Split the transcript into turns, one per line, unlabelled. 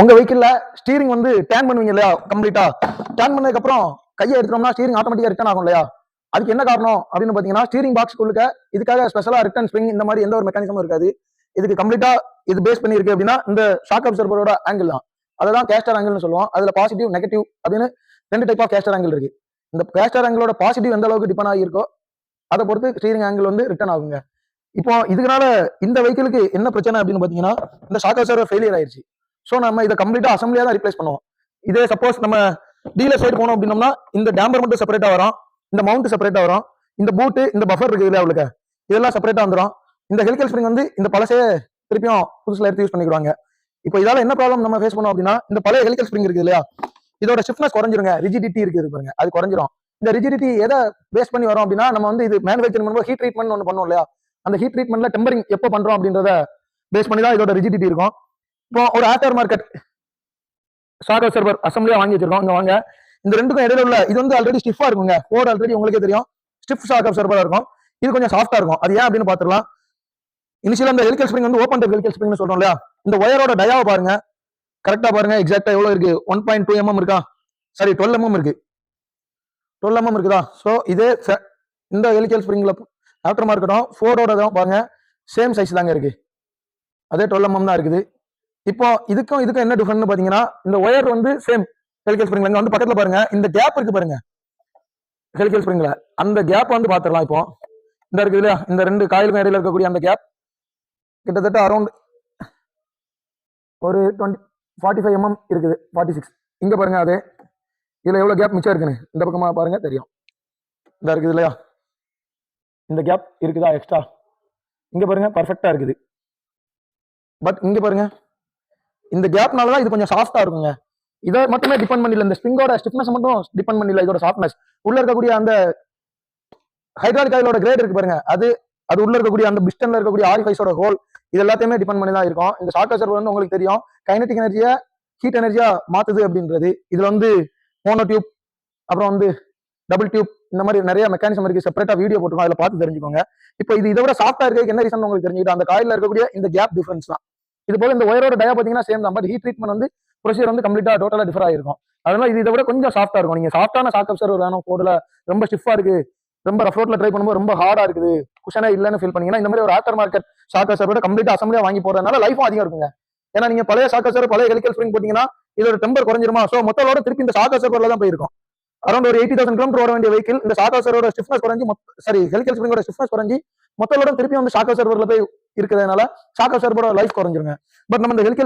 உங்க வெஹிக்கிள்ல ஸ்டீரிங் வந்து டேன் பண்ணுவீங்க இல்லையா? கம்ப்ளீட்டா டேன் பண்ணதுக்கு அப்புறம் கையை எடுத்தோம்னா ஸ்டீரிங் ஆட்டோமேட்டிக்கா ரிட்டர்ன் ஆகும் இல்லையா? அதுக்கு என்ன காரணம்? அப்படின்னு பாத்தீங்கன்னா ஸ்டீரிங் பாக்ஸ் உள்ளுக்க இதுக்காக ஸ்பெஷலா ரிட்டர்ன் ஸ்ப்ரிங் இந்த மாதிரி எந்த ஒரு மெக்கானிசமும் இருக்காது. இதுக்கு கம்ப்ளீட்டா இது பேஸ் பண்ணிருக்கு அப்படின்னா இந்த ஷாக் அப்சர்வரோட ஆங்கிள் தான். அதான் கேஸ்டர் ஆங்கிள்னு சொல்லுவோம். அதுல பாசிட்டிவ் நெகட்டிவ் அப்படின்னு ரெண்டு டைப் ஆஃப் கேஸ்டர் ஆங்கிள் இருக்கு. இந்த கேஸ்டர் ஆங்கிளோட பாசிட்டிவ் எந்த அளவுக்கு டிபெண்ட் ஆகியிருக்கோ அதை பொறுத்து ஸ்டீரிங் ஆங்கிள் வந்து ரிட்டர்ன் ஆகுங்க. இப்போ இதுக்குனால இந்த வெஹிக்கிளுக்கு என்ன பிரச்சனை அப்படின்னு பாத்தீங்கன்னா இந்த ஷாக் அப்சர்வர் ஃபெயிலியர் ஆயிருச்சு. ஸோ நம்ம இதை கம்ப்ளீட்டா அசம்பிளியா தான் ரிப்ளேஸ் பண்ணுவோம். இதே சப்போஸ் நம்ம டீலர் சைடு போனோம் அப்படின்னோம்னா இந்த டேம்பர் மட்டும் செப்பரேட்டா வரும். இந்த மவுண்ட் செப்பரேட்டா வரும். இந்த பூட்டு இந்த பஃபர் இருக்கு இல்லையா அவளுக்கு? இதெல்லாம் செப்பரேட்டா வந்துடும் இந்த ஹெலிக்கல் ஸ்ப்ரிங் வந்து இந்த பழசே திருப்பியும் புதுசுல எடுத்து யூஸ் பண்ணிக்கிடுவாங்க. இப்போ இதால என்ன ப்ராப்ளம் நம்ம ஃபேஸ் பண்ணோம் அப்படின்னா இந்த பழைய ஹெலிக்கல் ஸ்ப்ரிங் இருக்கு இல்லையா? இதோட ஸ்டிஃப்னஸ் குறைஞ்சிருங்க. ரிஜிடிட்டி இருக்குது பாருங்க. அது குறைஞ்சிரும். இந்த ரிஜிடிட்டி எதை பேஸ் பண்ணி வரோம் அப்படின்னா நம்ம வந்து இது மேனுஃபேக்சரிங் பண்ணும்போது ஹீட் ட்ரீட்மெண்ட் ஒன்று பண்ணுவோம் இல்லையா? அந்த ஹீட் ட்ரீட்மெண்ட்ல டெம்பரிங் எப்போ பண்றோம் அப்படின்றத பேஸ் பண்ணி தான் இதோட ரிஜிடிட்டி இருக்கும். இப்போ ஒரு ஆஃப்டர் மார்க்கெட் சாகர் சர்வர் அசம்பிளியா வாங்கி வச்சிருக்கோம். இங்க வாங்க. இந்த ரெண்டுக்கும் இடையில உள்ள இது வந்து ஆல்ரெடி ஸ்டிஃபா இருக்குங்க. கோட் ஆல்ரெடி உங்களுக்கே தெரியும். ஸ்டிஃப் சாகர் சர்வரா இருக்கும். இது கொஞ்சம் சாஃப்டா இருக்கும். அது ஏன் அப்படின்னு பாத்துக்கலாம் இனிஷியலா இந்த ஹெலிக்கல் ஸ்ப்ரிங் வந்து ஓப்பன் டைப் ஹெலிக்கல் ஸ்ப்ரிங்னு சொல்றோம் இல்லையா இந்த ஒயரோட டயாவை பாருங்க. கரெக்டா பாருங்க. எக்ஸாக்டா எவ்வளவு இருக்கு? ஒன் பாயிண்ட் டூ எம்எம் இருக்கா? சாரி டுவெல் எம்எம் இருக்கு. டுவெல் எம்எம் mm இருக்குதா? ஸோ இதே ச- இந்த ஹெலிக்கல் ஸ்ப்ரிங்ல ஆஃப்டர் மார்க்கெட்டும் ஃபோர்டோட தான் பாருங்க. சேம் சைஸ் தாங்க இருக்கு. அதே டுவெல் எம்எம் mm தான் இருக்குது. இப்போ இதுக்கும் இதுக்கும் என்ன டிஃபரெண்ட் பாத்தீங்கன்னா இந்த ஒயர் வந்து சேம் ஹெலிக்கல் ஸ்ப்ரிங்ல இங்க வந்து பக்கத்துல பாருங்க. இந்த கேப் இருக்கு பாருங்க. ஹெலிக்கல் ஸ்ப்ரிங்ல அந்த கேப் வந்து பாத்துடலாம் இப்போ. இந்த இருக்கு இல்லையா? இந்த ரெண்டு காயிலுக்கும் இடையில இருக்கக்கூடிய அந்த கேப் கிட்டத்தட்ட அரௌண்ட் ஒரு டுவெண்ட்டி ஃபார்ட்டி ஃபைவ் எம்எம் இருக்குது. ஃபார்ட்டி சிக்ஸ் இங்க பாருங்க அது. இதுல எவ்வளவு கேப் மிச்சம் இருக்குன்னு? இந்த பக்கமா பாருங்க தெரியும். இந்த இருக்குது இல்லையா? இந்த கேப் இருக்குதா எக்ஸ்ட்ரா இங்க பாருங்க பர்ஃபெக்டா இருக்குது. பட் இங்க பாருங்க இந்த கேப்னால தான் இது கொஞ்சம் சாஃப்டா இருக்குங்க. இதை மட்டுமே டிபெண்ட் பண்ணல இந்த ஸ்பிங்கோட ஸ்டிஃப்னஸ் மட்டும் டிபெண்ட் பண்ணல இதோட சாஃப்ட்னஸ் உள்ள இருக்கக்கூடிய அந்த ஹைட்ராலிக் ஆயிலோட கிரேட் இருக்கு பாருங்க. அது அது உள்ள இருக்கக்கூடிய அந்த பிஸ்டன்ல இருக்கக்கூடிய ஆரிஃபைஸோட ஹோல் இது எல்லாத்தையுமே டிபெண்ட் பண்ணி தான் இருக்கும். இந்த ஷார்ட் சர்வர் வந்து உங்களுக்கு தெரியும். கைனட்டிக் எனர்ஜியை ஹீட் எனர்ஜியா மாத்துது அப்படின்றது. இதுல வந்து மோனோ டியூப் அப்புறம் வந்து டபுள் டியூப் இந்த மாதிரி நிறைய மெக்கானிசம் இருக்கு. செப்பரேட்டா வீடியோ போட்டுருக்கோம். அதில் பார்த்து தெரிஞ்சுக்கோங்க. இப்போ இது இதை விட சாஃப்டா இருக்கு என்ன ரீசன் உங்களுக்கு தெரிஞ்சுக்கிட்டு அந்த காயில இருக்கக்கூடிய இந்த கேப் டிஃபரன்ஸ் தான். இது போல இந்த ஒயரோட டயா பார்த்தீங்கன்னா சேம் தான். பட் ஹீட் ட்ரீட்மெண்ட் வந்து ப்ரொசீஜர் வந்து கம்ப்ளீட்டா டோட்டலா டிஃபர் ஆயிருக்கும். அதனால இது இதை விட கொஞ்சம் சாஃப்டா இருக்கும். நீங்க சாஃப்டான ஷாக் அப்சர்வர் வேணும் போர்டுல ரொம்ப ஸ்டிஃபா இருக்கு. ரொம்ப ரஃப் ட்ரை பண்ணும்போது ரொம்ப ஹார்டா இருக்குது. குஷனே இல்லைன்னு ஃபீல் பண்ணீங்கன்னா இந்த மாதிரி ஒரு ஆஃப்டர் மார்க்கெட் ஷாக் அப்சர்வோட கம்ப்ளீட்டா அசம்பிளியா வாங்கி போறதுனால லைஃபும் அதிகம் இருக்குங்க. ஏன்னா நீங்க பழைய ஷாக் அப்சர்வர் பழைய ஹெலிக்கல் ஸ்ப்ரிங் போட்டீங்கன்னா இதோட டெம்பர் குறைஞ்சிருமா? சோ மொத்தலோட திருப்பி இந்த ஷாக் அப்சர்வர்ல தான் போயிருக்கும். அரௌண்ட் ஒரு எயிட்டி தௌசண்ட் கிலோமீட்டர் வர வேண்டிய வெஹிக்கிள் இந்த ஷாக் அப்சர்வரோட ஸ்டிஃப்னஸ் குறைஞ்சி சாரி ஹெலிக்கல் ஸ்ப்ரிங்கோட ஸ்டிஃப்னஸ் குறைஞ்சி மொத்தலோட திருப்பி வந்து ஷாக் அப்சர்வர்ல போய் இருக்கிறதுனால சாக்கா சார்போட லைஃப் குறைஞ்சிருங்க. பட் நம்ம இந்த ஹெல்த்